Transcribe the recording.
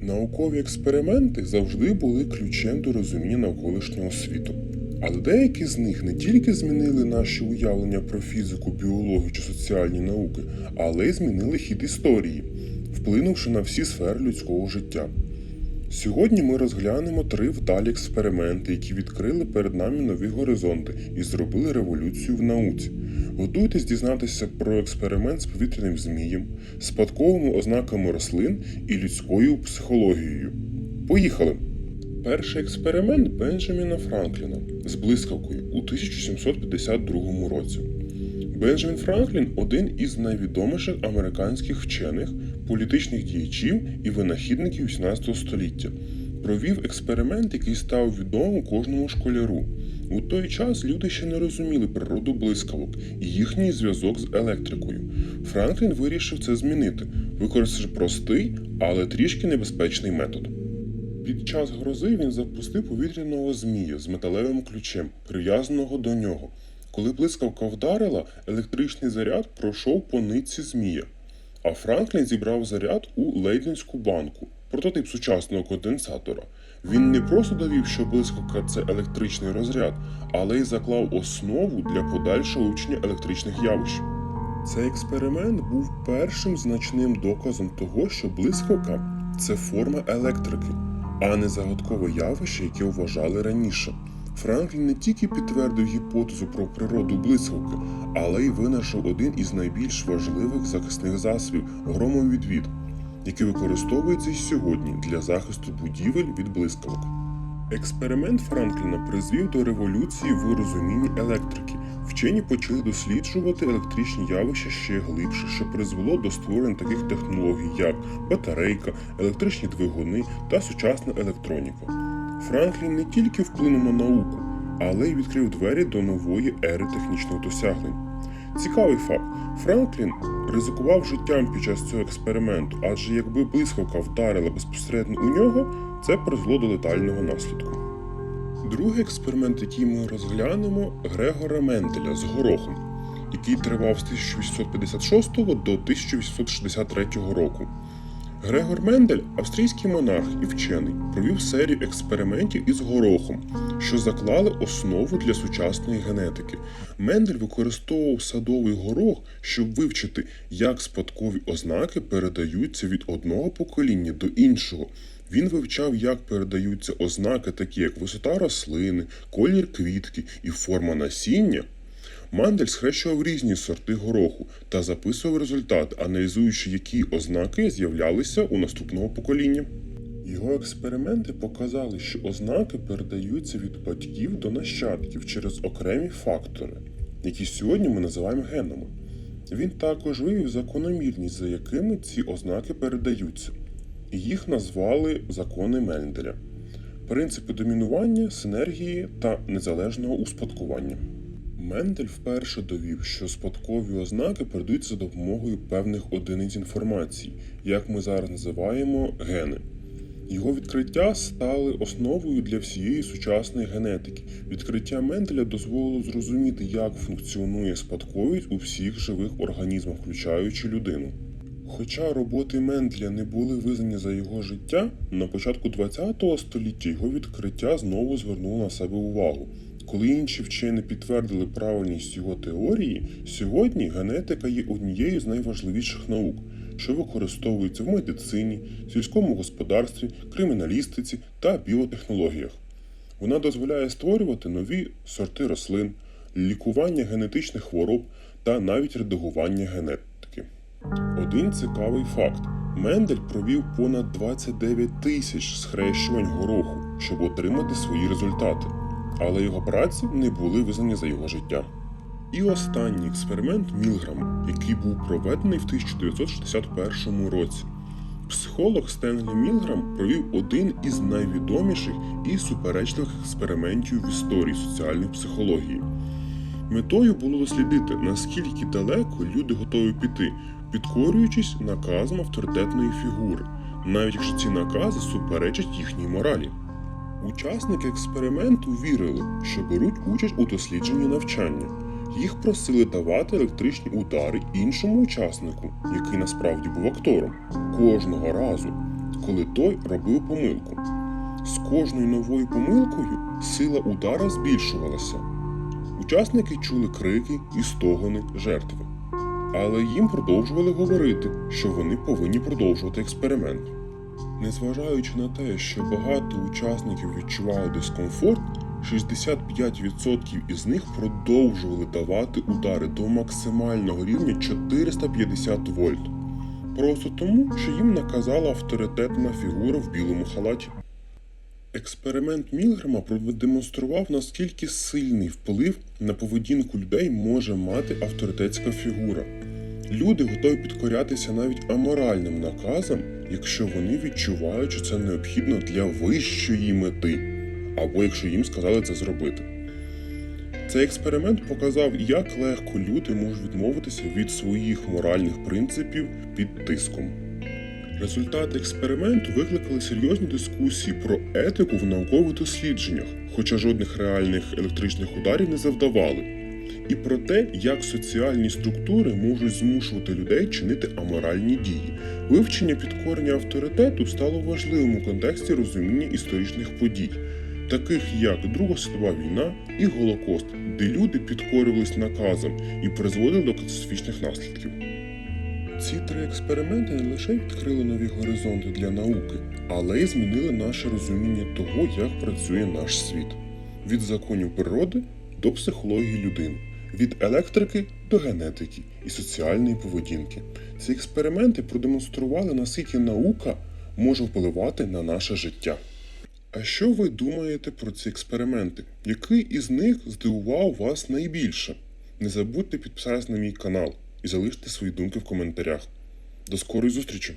Наукові експерименти завжди були ключем до розуміння навколишнього світу. Але деякі з них не тільки змінили наші уявлення про фізику, біологію чи соціальні науки, але й змінили хід історії, вплинувши на всі сфери людського життя. Сьогодні ми розглянемо три вдалі експерименти, які відкрили перед нами нові горизонти і зробили революцію в науці. Готуйтесь дізнатися про експеримент з повітряним змієм, спадковими ознаками рослин і людською психологією. Поїхали! Перший експеримент Бенджаміна Франкліна з блискавкою у 1752 році. Бенджамін Франклін один із найвідоміших американських вчених, політичних діячів і винахідників 18 століття. Провів експеримент, який став відомим кожному школяру. У той час люди ще не розуміли природу блискавок і їхній зв'язок з електрикою. Франклін вирішив це змінити, використавши простий, але трішки небезпечний метод. Під час грози він запустив повітряного змія з металевим ключем, прив'язаного до нього. Коли блискавка вдарила, електричний заряд пройшов по нитці змія. А Франклін зібрав заряд у Лейденську банку, прототип сучасного конденсатора. Він не просто довів, що блискавка це електричний розряд, але й заклав основу для подальшого вивчення електричних явищ. Цей експеримент був першим значним доказом того, що блискавка це форма електрики, а не загадкове явище, яке вважали раніше. Франклін не тільки підтвердив гіпотезу про природу блискавки, але й винайшов один із найбільш важливих захисних засобів громовідвід, який використовується й сьогодні для захисту будівель від блискавок. Експеримент Франкліна призвів до революції в розумінні електрики. Вчені почали досліджувати електричні явища ще глибше, що призвело до створення таких технологій, як батарейка, електричні двигуни та сучасна електроніка. Франклін не тільки вплинув на науку, але й відкрив двері до нової ери технічних досягнень. Цікавий факт: Франклін ризикував життям під час цього експерименту, адже якби блискавка вдарила безпосередньо у нього, це призвело до летального наслідку. Другий експеримент, який ми розглянемо, Грегора Менделя з горохом, який тривав з 1856 до 1863 року. Грегор Мендель, австрійський монарх і вчений, провів серію експериментів із горохом, що заклали основу для сучасної генетики. Мендель використовував садовий горох, щоб вивчити, як спадкові ознаки передаються від одного покоління до іншого. Він вивчав, як передаються ознаки, такі як висота рослини, колір квітки і форма насіння. Мандель схрещував різні сорти гороху та записував результат, аналізуючи, які ознаки з'являлися у наступного покоління. Його експерименти показали, що ознаки передаються від батьків до нащадків через окремі фактори, які сьогодні ми називаємо генами. Він також вивів закономірність, за якими ці ознаки передаються, і їх назвали закони Менделя, принципи домінування, синергії та незалежного успадкування. Мендель вперше довів, що спадкові ознаки передаються за допомогою певних одиниць інформації, як ми зараз називаємо гени. Його відкриття стали основою для всієї сучасної генетики. Відкриття Менделя дозволило зрозуміти, як функціонує спадковість у всіх живих організмах, включаючи людину. Хоча роботи Менделя не були визнані за його життя, на початку ХХ століття його відкриття знову звернуло на себе увагу. Коли інші вчені підтвердили правильність його теорії, сьогодні генетика є однією з найважливіших наук, що використовується в медицині, сільському господарстві, криміналістиці та біотехнологіях. Вона дозволяє створювати нові сорти рослин, лікування генетичних хвороб та навіть редагування генетики. Один цікавий факт: Мендель провів понад 29 тисяч схрещувань гороху, щоб отримати свої результати але його праці не були визнані за його життя. І останній експеримент Мілграм, який був проведений в 1961 році. Психолог Стенлі Мілграм провів один із найвідоміших і суперечливих експериментів в історії соціальної психології. Метою було дослідити, наскільки далеко люди готові піти, підкорюючись наказам авторитетної фігури, навіть якщо ці накази суперечать їхній моралі. Учасники експерименту вірили, що беруть участь у дослідженні навчання. Їх просили давати електричні удари іншому учаснику, який насправді був актором. Кожного разу коли той робив помилку. З кожною новою помилкою сила удара збільшувалася. Учасники чули крики і стогони жертви, але їм продовжували говорити, що вони повинні продовжувати експеримент. Незважаючи на те, що багато учасників відчували дискомфорт, 65% із них продовжували давати удари до максимального рівня 450 вольт. Просто тому, що їм наказала авторитетна фігура в білому халаті. Експеримент Мілгрема продемонстрував, наскільки сильний вплив на поведінку людей може мати авторитетська фігура. Люди готові підкорятися навіть аморальним наказам, якщо вони відчувають, що це необхідно для вищої мети, або якщо їм сказали це зробити. Цей експеримент показав, як легко люди можуть відмовитися від своїх моральних принципів під тиском. Результати експерименту викликали серйозні дискусії про етику в наукових дослідженнях, хоча жодних реальних електричних ударів не завдавали, і про те, як соціальні структури можуть змушувати людей чинити аморальні дії. Вивчення підкорення авторитету стало важливим у контексті розуміння історичних подій, таких як Друга світова війна і Голокост, де люди підкорювались наказам і призводили до катастрофічних наслідків. Ці три експерименти не лише відкрили нові горизонти для науки, але й змінили наше розуміння того, як працює наш світ від законів природи до психології людини, від електрики до генетики і соціальної поведінки. Ці експерименти продемонстрували, наскільки наука може впливати на наше життя. А що ви думаєте про ці експерименти? Який із них здивував вас найбільше? Не забудьте підписатися на мій канал і залиште свої думки в коментарях. До скорої зустрічі!